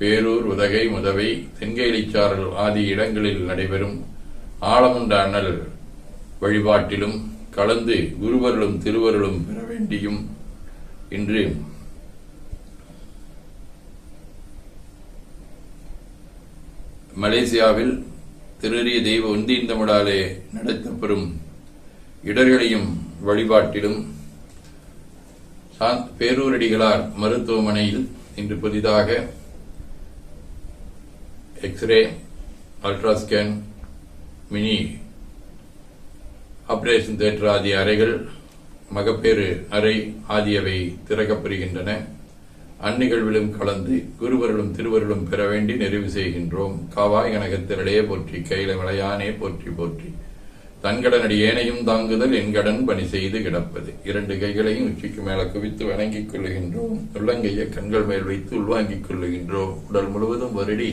பேரூர் உதகை முதவை தென்கேலிச்சாரல் ஆதி இடங்களில் நடைபெறும் ஆலமுண்ட அண்ணல் வழிபாட்டிலும் கலந்து குருவர்களும் திருவருளும் பெற வேண்டியும் இன்று மலேசியாவில் திருறிய தெய்வ உந்தீன் நடத்தப்பெறும் இடர்களையும் வழிபாட்டிலும் பேரூரடிகளார் மருத்துவமனையில் இன்று புதிதாக X-ray ultrascan mini operation theatre ஆகிய அறைகள் மகப்பேறு அறை ஆகியவை திறக்கப்படுகின்றன. அந்நிகழ்விலும் கலந்து குருவர்களும் திருவருளும் பெற வேண்டி நிறைவு செய்கின்றோம். காவாய் கனகத்திரளையே போற்றி கையில விளையானே போற்றி போற்றி. தன்கடனடி ஏனையும் தாங்குதல் என்கடன் பணி செய்து கிடப்பது. இரண்டு கைகளையும் உச்சிக்கு மேல குவித்து வணங்கிக் கொள்ளுகின்றோம். உள்ளங்கையை கண்கள் மேல் வைத்து உள்வாங்கிக் கொள்ளுகின்றோம். உடல் முழுவதும் வருடி